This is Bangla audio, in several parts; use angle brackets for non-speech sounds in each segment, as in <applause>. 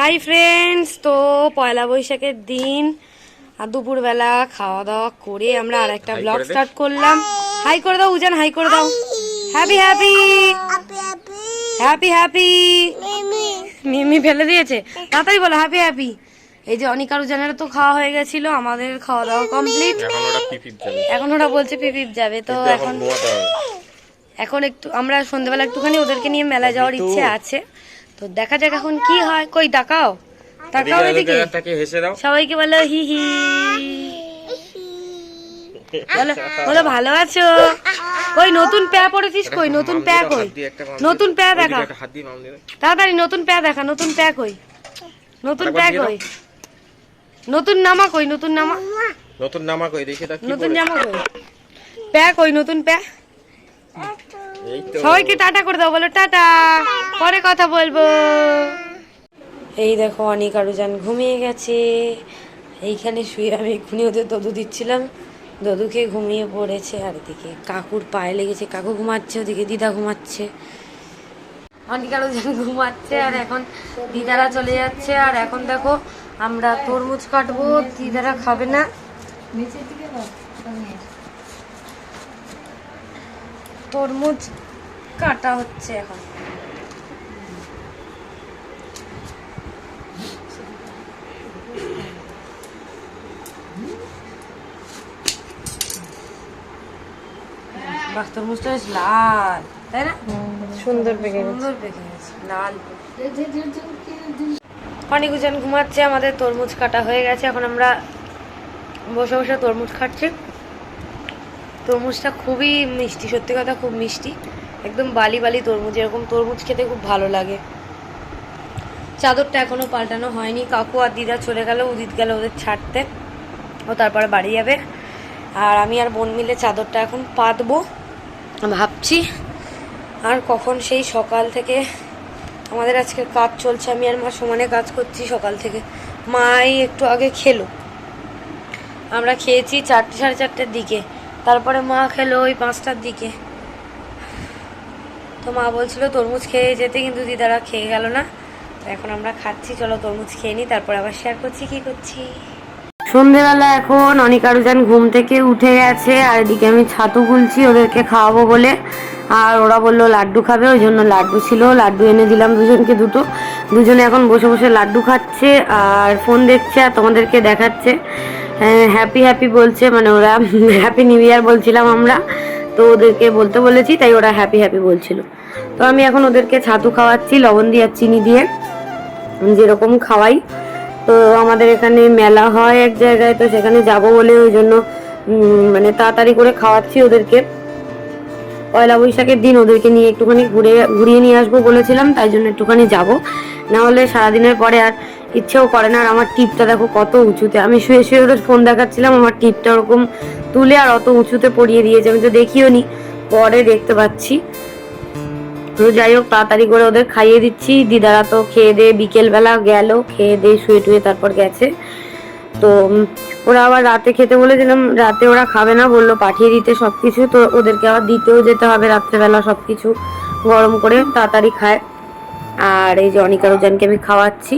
হাই ফ্রেন্ডস তো পয়লা বৈশাখের দিন আর দুপুরবেলা খাওয়া দাওয়া করে আমরা আর একটা ব্লগ স্টার্ট করলাম। হাই করে দাও উজান হাই করে দাও। Happy happy happy happy Mimi ফেলে দিয়েছে। তাড়াতাড়ি বলো হ্যাপি হ্যাপি এই যে অনিকার উজানের তো খাওয়া হয়ে গেছিল আমাদের খাওয়া দাওয়া কমপ্লিট এখন ওরা পিপিপ যাবে। এখন ওরা বলছে পিপিপ যাবে তো এখন এখন এখন একটু আমরা সন্ধ্যেবেলা একটুখানি ওদেরকে নিয়ে মেলা যাওয়ার ইচ্ছে আছে। তো দেখা যাক এখন কি হয়। কই তাকাও। তাকাও এদিকে সবাইকে বলো হি হি। বলো বলো ভালো আছো? কই নতুন প্যা পড়েছিস কই? নতুন প্যা কই? নতুন প্যা দেখা। তাড়াতাড়ি নতুন প্যা দেখা নতুন প্যা কই? নতুন প্যা। কই? নতুন নামা কই? নতুন নামা? নতুন নামা কই? দেখে কি নতুন জামা কই? প্যা কই? নতুন প্যা? সবাইকে টাটা করে দাও বলো টাটা। পরে কথা বলব। এই দেখো, অনেক আরুজান ঘুমিয়ে গেছে। এইখানে শুয়ে আমি এক্ষুনি ওদের দদু দিচ্ছিলাম। দদুকে ঘুমিয়ে পড়েছে, আর এদিকে কাকুর পায়ে লেগেছে। কাকু ঘুমাচ্ছে, ওদিকে দিদা ঘুমাচ্ছে। অনেক আরুজান ঘুমাচ্ছে, আর এখন দিদারা চলে যাচ্ছে। আর এখন দেখো, আমরা তরমুজ কাটবো, দিদারা খাবে না। তরমুজ কাটা হচ্ছে এখন। বাহ তরমুজটা বেশ লাল তাই না? সুন্দর পেকে সুন্দর পেকে গেছে লাল। অনেক উজান ঘুমাচ্ছে আমাদের তরমুজ কাটা হয়ে গেছে এখন আমরা বসে বসে তরমুজ খাচ্ছি। তরমুজটা খুবই মিষ্টি সত্যি কথা খুব মিষ্টি। একদম বালি বালি তরমুজ এরকম তরমুজ খেতে খুব ভালো লাগে। চাদরটা এখনও পাল্টানো হয়নি কাকু আর দিদা চলে গেল উদিত গেল ওদের ছাড়তে। ও তারপরে বাড়ি যাবে। আর আমি আর বোন মিলে চাদরটা এখন পাতবো। ভাবছি আর কখন সেই সকাল থেকে আমাদের আজকে কাজ চলছে। আমি আর মা সমানে কাজ করছি সকাল থেকে। মাই একটু আগে খেলো। আমরা খেয়েছি চারটে, সাড়ে চারটের দিকে। তারপরে মা খেলো ওই পাঁচটার দিকে। তো মা বলছিল তরমুজ খেয়ে যেতে, কিন্তু দিদারা খেয়ে গেল না। তো এখন আমরা খাচ্ছি, চলো তরমুজ খেয়ে নিই, তারপর আবার শেয়ার করছি, কি করছি। সন্ধেবেলা এখন অনেক আরুজান ঘুম থেকে উঠে গেছে, আর এদিকে আমি ছাতু গুলছি, ওদেরকে খাওয়াবো বলে। আর ওরা বলল লাড্ডু খাবে, ওই জন্য লাড্ডু ছিল, লাড্ডু এনে দিলাম দুজনকে দুটো। দুজনে এখন বসে বসে লাড্ডু খাচ্ছে, আর ফোন দেখছে, আর তোমাদেরকে দেখাচ্ছে। হ্যাপি হ্যাপি বলছে মানে ওরা হ্যাপি নিউ ইয়ার বলছিলাম আমরা। তো ওদেরকে বলতে বলেছি, তাই ওরা হ্যাপি হ্যাপি বলছিল। তো আমি এখন ওদেরকে ছাতু খাওয়াচ্ছি, লবণ দিয়ে আর চিনি দিয়ে, যেরকম খাওয়াই। তো আমাদের এখানে মেলা হয় এক জায়গায়, তো সেখানে যাব বলে ওই জন্য মানে তাড়াতাড়ি করে খাওয়াচ্ছি ওদেরকে। পয়লা বৈশাখের দিন ওদেরকে নিয়ে একটুখানি ঘুরে, ঘুরিয়ে নিয়ে আসব বলেছিলাম, তাই জন্য একটুখানি যাব। না হলে সারাদিনের পরে আর ইচ্ছেও করে না, আর আমার টিপটা দেখো কত উঁচুতে। আমি শুয়ে শুয়ে ওদের ফোন দেখাচ্ছিলাম, আমার টিপটা ওরকম তুলে আর অত উঁচুতে পড়িয়ে দিয়েছে, আমি তো দেখিও নি পরে দেখতে পাচ্ছি। তো যাই হোক, তাড়াতাড়ি করে ওদের খাইয়ে দিচ্ছি। দিদারা তো খেয়ে দিয়ে বিকেলবেলা গেল, খেয়ে দিয়ে শুয়ে টুয়ে তারপর গেছে। তো ওরা আবার রাতে খেতে বলেছিলাম, রাতে ওরা খাবে না, বলল পাঠিয়ে দিতে সব কিছু তো ওদেরকে আবার দিতেও যেতে হবে রাত্রেবেলা সব কিছু গরম করে তাড়াতাড়ি খায়। আর এই যে অনিকা উজানকে আমি খাওয়াচ্ছি।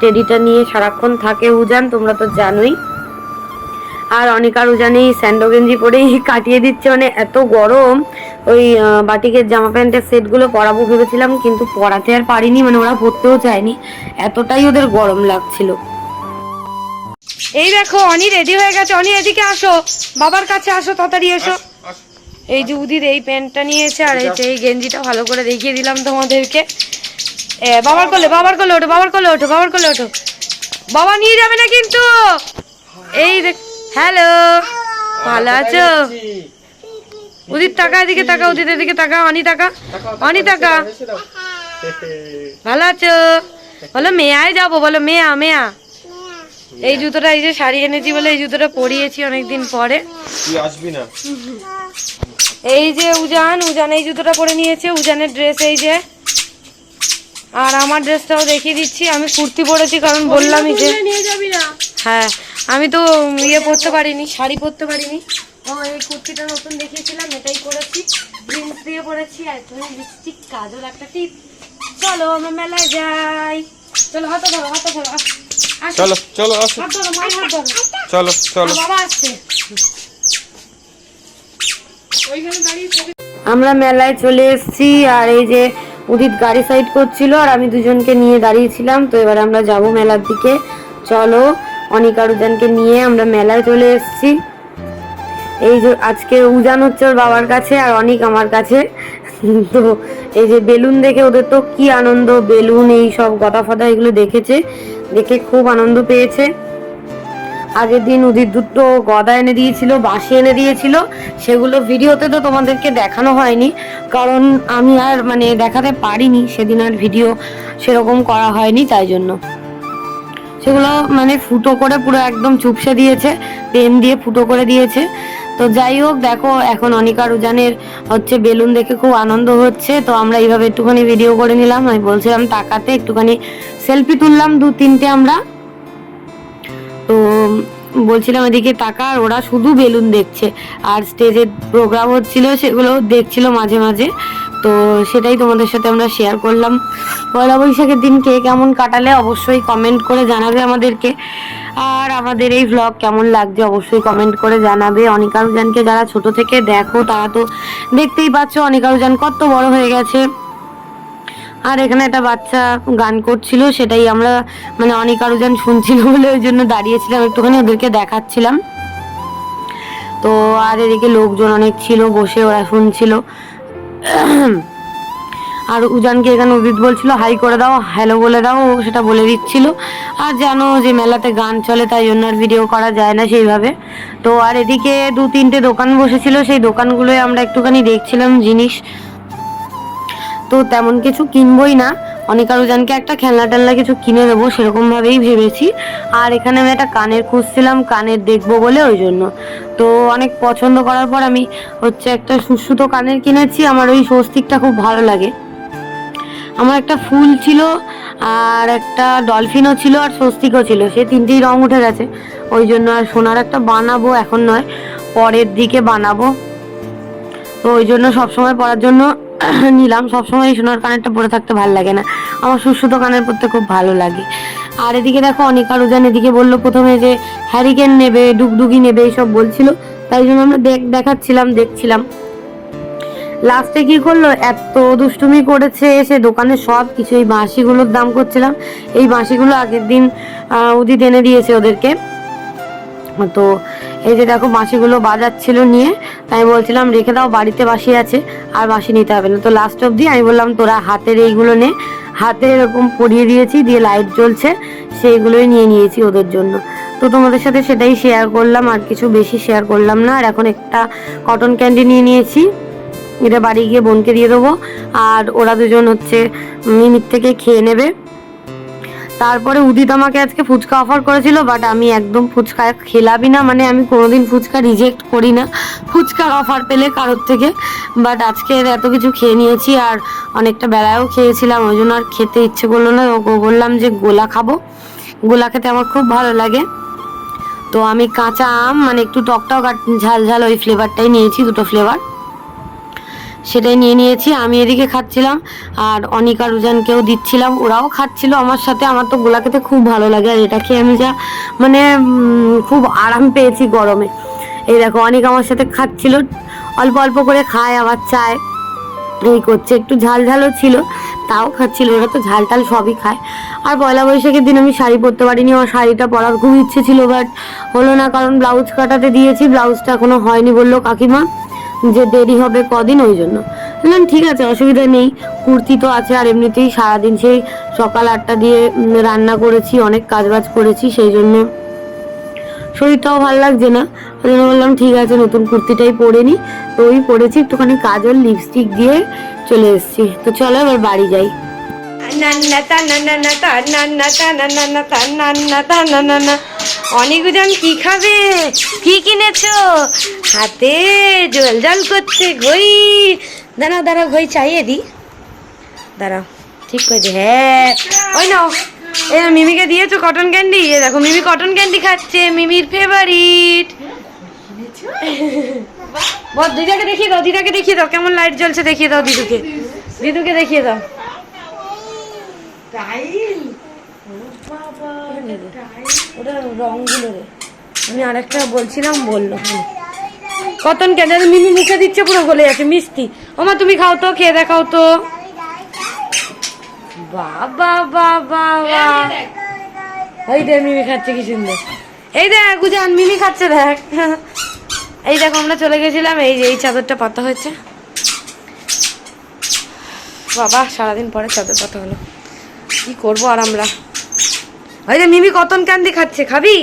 টেডিটা নিয়ে সারাক্ষণ থাকে উজান, তোমরা তো জানোই। আর অনেকার উজানেই স্যান্ডো গেঞ্জি পরেই কাটিয়ে দিচ্ছে মানে এত গরম। ওই বাটিকের জামা প্যান্টের সেটগুলো পরাবো ভেবেছিলাম, কিন্তু পরাতে আর পারিনি মানে ওরা পরতেও চায়নি। এতটাই ওদের গরম লাগছিল। এই দেখো, অনি রেডি হয়ে গেছে। অনি, এদিকে আসো। বাবার কাছে আসো, তাড়াতাড়ি এসো। এই যে উদির এই প্যান্টটা নিয়েছে, আর এই যে এই গেঞ্জিটা ভালো করে দেখিয়ে দিলাম তোমাদেরকে। বাবার কোলে বাবার কোলে ওঠো, বাবার কোলে ওঠো, বাবার কোলে ওঠো। বাবা নিয়ে যাবে না কিন্তু? এই দেখ হ্যালো ভালো আছো? উদিত টাকা এদিকে টাকা উদিত এদিকে টাকা অনি টাকা। অনি টাকা। ভালো আছো? বলো মেয়ায় যাব বলো মেয়া মেয়া। এই জুতোটা এই যে শাড়ি এনেছি বলে এই জুতোটা পরিয়েছি অনেকদিন পরে। তুই আসবি না? এই যে উজান উজান এই জুতোটা পরে নিয়েছে উজানের ড্রেস এই যে। আর আমার ড্রেসটাও দেখিয়ে দিচ্ছি আমি কুর্তি পরেছি কারণ বললামই যে যাবি না। হ্যাঁ আমি তো ইয়ে পরতে পারিনি শাড়ি পরতে পারিনি। ও এই কুর্তিটা নতুন দেখিয়েছিলাম এটাই করেছি। জিন্স দিয়ে পরেছি আর একটু লিপস্টিক কাজল একটা টিপ চলো আমরা মেলায় যাই। চলো হাতে ধরো হাতে ধরো। চলো চলো চলো চলো। বাবা আসছে। আমরা মেলায় চলে এসেছি আর এই যে উদিত গাড়ি সাইড করছিল আর আমি দুজনকে নিয়ে দাঁড়িয়েছিলাম। তো এবার আমরা যাব মেলার দিকে। চলো অনিকা রুজানকে নিয়ে আমরা মেলায় চলে এসেছি। এই যে আজকে উজান হচ্ছে ওর বাবার কাছে আর অনেক আমার কাছে। তো এই যে বেলুন দেখে ওদের তো কি আনন্দ, বেলুন এই সব গদা ফদা এগুলো দেখেছে, দেখে খুব আনন্দ পেয়েছে। আগের দিন উদিত দুটো গদা এনে দিয়েছিল, বাঁশি এনে দিয়েছিল, সেগুলো ভিডিওতে তো তোমাদেরকে দেখানো হয়নি, কারণ আমি আর মানে দেখাতে পারিনি, সেদিন আর ভিডিও সেরকম করা হয়নি, তাই জন্য। সেগুলো মানে ফুটো করে পুরো একদম চুপসে দিয়েছে, পেন দিয়ে ফুটো করে দিয়েছে। তো যাই হোক, দেখো, এখন অনিকা রুজানের হচ্ছে বেলুন দেখে খুব আনন্দ হচ্ছে। তো আমরা এইভাবে একটুখানি ভিডিও করে নিলাম। আমি বলছিলাম, তাকাতে একটুখানি সেলফি তুললাম দু তিনটে আমরা। তো বলছিলাম এদিকে টাকা আর ওরা শুধু বেলুন দেখছে। আর স্টেজে প্রোগ্রাম হচ্ছিল, সেগুলো দেখছিল মাঝে মাঝে। তো সেটাই তোমাদের সাথে আমরা শেয়ার করলাম। পয়লা বৈশাখের দিন কে কেমন কাটালে, অবশ্যই কমেন্ট করে জানাবে আমাদেরকে। আর আমাদের এই ভ্লগ কেমন লাগছে অবশ্যই কমেন্ট করে জানাবে। অনিকারুজানকে যারা ছোট থেকে দেখো, তারা তো দেখতেই পাচ্ছ অনিকারুজান কত বড় হয়ে গেছে। আর এখানে একটা বাচ্চা গান করছিল, সেটাই আমরা মানে অনেক আরও শুনছিল বলে ওই জন্য দাঁড়িয়েছিলাম, একটুখানি ওদেরকে দেখাচ্ছিলাম। তো আর এদিকে লোকজন অনেক ছিল, বসে ওরা শুনছিল। আর উজানকে এখানে উদিত বলছিল, হাই করে দাও হ্যালো বলে দাও, ও সেটা বলে দিচ্ছিল। আর জানো যে মেলাতে গান চলে, তাই জন্য আর ভিডিও করা যায় না সেইভাবে। তো আর এদিকে দু তিনটে দোকান বসেছিল, সেই দোকানগুলোই আমরা একটুখানি দেখছিলাম জিনিস। তো তেমন কিছু কিনবই না। অনেক আরও জানকে একটা খেলনা টেলনা কিছু কিনে দেবো, সেরকমভাবেই ভেবেছি। আর এখানে আমি একটা কানের খুঁজছিলাম, কানের দেখব বলে ওই জন্য। তো অনেক পছন্দ করার পর আমি হচ্ছে একটা সুশ্রুত কানের কিনেছি, আমার ওই স্বস্তিকটা খুব ভালো লাগে। আমার একটা ফুল ছিল আর একটা ডলফিনও ছিল আর স্বস্তিকও ছিল। সে তিনটেই রং উঠে গেছে। ওই জন্য আর সোনার একটা বানাবো এখন নয়, পরের দিকে বানাবো। তো ওই জন্য সবসময় পরার জন্য <clears throat> নিলাম। সবসময় এই সোনার কানেরটা পরে থাকতে ভালো লাগে না। আমার সুশ্রুত কানের পরতে খুব ভালো লাগে। আর এদিকে দেখো, অনিকা রুজান এদিকে বলল প্রথমে যে হ্যারিকেন নেবে, ডুগডুগি নেবে, এইসব বলছিল। তাই জন্য আমরা দেখ, দেখাচ্ছিলাম, দেখছিলাম। লাস্টে কি করল? এত দুষ্টুমি করেছে, সে দোকানে সব কিছু। এই বাঁশিগুলোর দাম করছিলাম। এই বাঁশিগুলো আগের দিন উদিত এনে দিয়েছে ওদেরকে। তো এই যে দেখো, বাঁশিগুলো বাজাচ্ছিল নিয়ে। তাই বলছিলাম, রেখে দাও, বাড়িতে বাঁশি আছে, আর বাঁশি নিতে হবে না। তো লাস্ট অবধি আমি বললাম, তোরা হাতের এইগুলো নে। হাতে এরকম পরিয়ে দিয়েছি, দিয়ে লাইট জ্বলছে। সেইগুলোই নিয়ে নিয়েছি ওদের জন্য। তো তোমাদের সাথে সেটাই শেয়ার করলাম, আর কিছু বেশি শেয়ার করলাম না। আর এখন একটা কটন ক্যান্ডি নিয়ে নিয়েছি। এটা বাড়ি গিয়ে বোনকে দিয়ে দেবো। আর ওরা দুজন হচ্ছে মিনিট থেকে খেয়ে নেবে। তারপরে উদিত আমাকে আজকে ফুচকা অফার করেছিল বাট আমি একদম ফুচকা খেলাবই না মানে আমি কোনোদিন ফুচকা রিজেক্ট করি না। ফুচকার অফার পেলে কারোর থেকে বাট আজকে এত কিছু খেয়ে নিয়েছি আর অনেকটা বেলায়ও খেয়েছিলাম, ওই জন্য আর খেতে ইচ্ছে করল না। ওকে বললাম যে গোলা খাব। গোলা খেতে আমার খুব ভালো লাগে। তো আমি কাঁচা আম মানে একটু টকটক আর ঝাল ঝাল ওই ফ্লেভারটাই নিয়েছি, দুটো ফ্লেভার সেটাই নিয়ে নিয়েছি, আমি এদিকে খাচ্ছিলাম আর অনিকা রুজানকেও দিচ্ছিলাম, ওরাও খাচ্ছিল আমার সাথে, আমার তো গোলা খেতে খুব ভালো লাগে আর এটা খেয়ে আমি যা মানে খুব আরাম পেয়েছি গরমে। এই দেখো, অনেক আমার সাথে খাচ্ছিল, অল্প অল্প করে খায় আবার চায়, এই করছে, একটু ঝাল ঝালও ছিল, তাও খাচ্ছিল, ওরা তো ঝাল টাল সবই খায়। আর পয়লা বৈশাখের দিন আমি শাড়ি পরতে পারিনি, আমার শাড়িটা পরার খুব ইচ্ছে ছিল বাট হলো না, কারণ ব্লাউজ কাটাতে দিয়েছি, ব্লাউজটা এখনও হয়নি বলল কাকিমা। যে দেরি হবে কদিন ওই জন্য। বললাম, ঠিক আছে, অসুবিধা নেই, কুর্তি তো আছে আর এমনিতেই সারাদিন সেই সকাল আটটা দিয়ে রান্না করেছি, অনেক কাজবাজ করেছি, সেই জন্য শরীরটাও ভালো লাগছে না। ওই বললাম, ঠিক আছে, নতুন কুর্তিটাই পরে নি। তো ওই পরেছি, একটুখানি কাজল, লিপস্টিক দিয়ে চলে এসেছি। তো চলো এবার বাড়ি যাই। অনেকজন কি খাবে? কি কিনেছো? হাতে জল জল করছে ঘই। দাঁড়া দাঁড়া, ঘই চাইয়ে দি। দাঁড়াও ঠিক করে দি। হ্যাঁ। ওই নাও। এ, মিমিকে দিয়েছ কটন ক্যান্ডি এ দেখো, মিমি কটন ক্যান্ডি খাচ্ছে, মিমির ফেভারিট বল দিদাকে দেখিয়ে দাও, দিদাকে দেখিয়ে দাও। কেমন লাইট জ্বলছে দেখিয়ে দাও দিদুকে। দিদুকে দেখিয়ে দাও। ওটা রংগুলো রে আমি আরেকটা বলছিলাম বলল। কতন কেন মিমি মুখে দিচ্ছে পুরো গলে যাচ্ছে মিষ্টি। ওমা তুমি খাও তো খেয়ে দেখাও তো। বাবা বাবা এই দেখ মিমি খাচ্ছে কি সুন্দর। এই দেখ গুজান মিমি খাচ্ছে দেখ। এই দেখো আমরা চলে গেছিলাম এই যে এই চাদরটা পাতা হয়েছে। বাবা সারাদিন পরে চাদর পাতা হলো। কি করব আর আমরা? ওই যে মিমি কতন ক্যান্দি খাচ্ছে খাবি?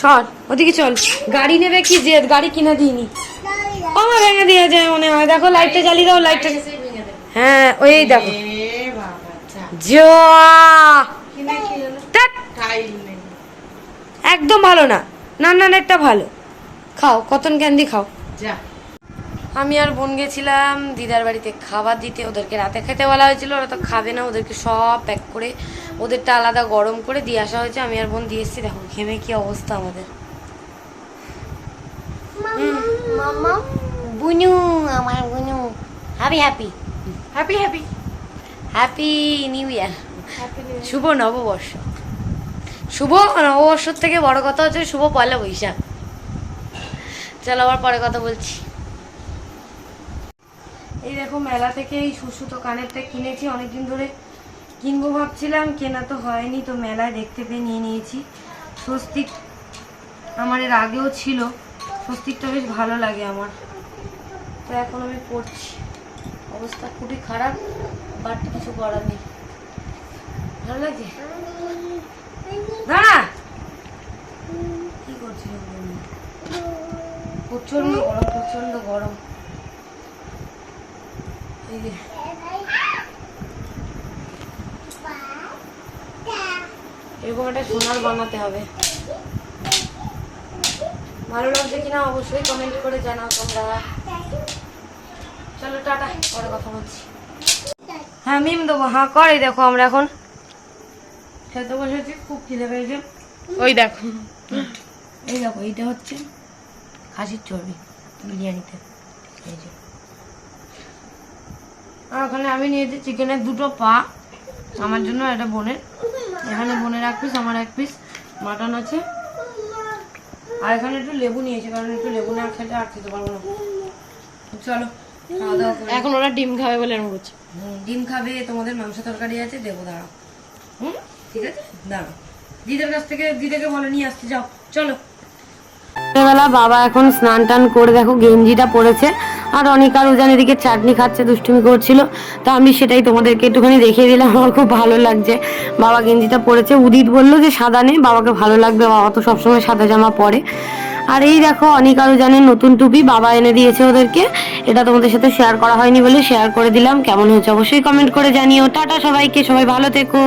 সর ওদিকে চল। গাড়ি নেবে কি জেদ? গাড়ি কিনে দিইনি। আমার ভেঙে দিয়ে যায় মনে হয়। দেখো লাইটটা জ্বালিয়ে দাও লাইটটা হ্যাঁ ওই দেখো। যা একদম ভালো না। না না একটা ভালো। খাও কতন ক্যান্দি খাও। আমি আর বোন গেছিলাম দিদার বাড়িতে খাবার দিতে। ওদেরকে রাতে খেতে বলা হয়েছিল ওরা তো খাবে না ওদেরকে সব প্যাক করে ওদেরটা আলাদা গরম করে দিয়ে আসা হয়েছে। আমি আর বোন দিয়ে এসেছি দেখো ঘেমে কি অবস্থা আমাদের। বুনু আমার বুনু। Happy happy happy happy happy new year শুভ নববর্ষ। শুভ নববর্ষর থেকে বড় কথা হচ্ছে শুভ পয়লা বৈশাখ। চলো আবার পরে কথা বলছি। এই দেখো মেলা থেকে এই সুসুতো কানেরটা কিনেছি অনেকদিন ধরে। কিনবো ভাবছিলাম, কেনা তো হয়নি, তো মেলায় দেখতে পেয়ে নিয়ে নিয়েছি। স্বস্তিক আমার এর আগেও ছিল, স্বস্তিকটা বেশ ভালো লাগে আমার। তো এখন আমি পড়ছি। অবস্থা খুবই খারাপ, বাট কিছু করার নেই। ভালো লাগছে দাঁড়া! কি করছিল প্রচণ্ড গরম প্রচণ্ড গরম। এই যে এরকম একটা সোনার বানাতে হবে। ভালো লাগছে কিনা অবশ্যই কমেন্ট করে জানাও তোমরা। চলো টাটা পরে কথা বলছি। হ্যাঁ মিম দেবো। হ্যাঁ কর দেখো আমরা এখন। খেতে বসেছি খুব খিদে পেয়েছে। ওই দেখো। এই দেখো এইটা হচ্ছে খাসির চর্বি বিরিয়ানিতে। এই যে। আর ওখানে আমি নিয়েছি চিকেনের দুটো পা। আমার জন্য এটা বোনের। এখানে বোনের এক পিস আমার এক পিস মাটন আছে। আর এখানে একটু লেবু নিয়েছি কারণ একটু লেবু না খেলে আর খেতে পারব না। চলো এখন ওরা ডিম খাবে বলে এরকম করছে ডিম খাবে তোমাদের মাংস তরকারি আছে দেবো দাঁড়াও। হুম ঠিক আছে? দাঁড়াও। দিদের কাছ থেকে দিদাকে বলে নিয়ে আসতে যাও। চলো। সকালবেলা বাবা এখন স্নান টান করে দেখো গেঞ্জিটা পরেছে। আর অনেক অনিকা রোজান এদিকে চাটনি খাচ্ছে, দুষ্টুমি করছিল। তো আমি সেটাই তোমাদেরকে একটুখানি দেখিয়ে দিলাম, আমার খুব ভালো লাগছে। বাবা গেঞ্জিটা পরেছে। উদিত বলল যে, সাদা নেই বাবাকে ভালো লাগবে, বাবা তো সবসময় সাদা জামা পরে। আর এই দেখো অনিকা রোজানের নতুন টুপি বাবা এনে দিয়েছে ওদেরকে। এটা তোমাদের সাথে শেয়ার করা হয়নি বলে শেয়ার করে দিলাম। কেমন হয়েছে অবশ্যই কমেন্ট করে জানিও। টাটা সবাইকে, সবাই ভালো থেকো।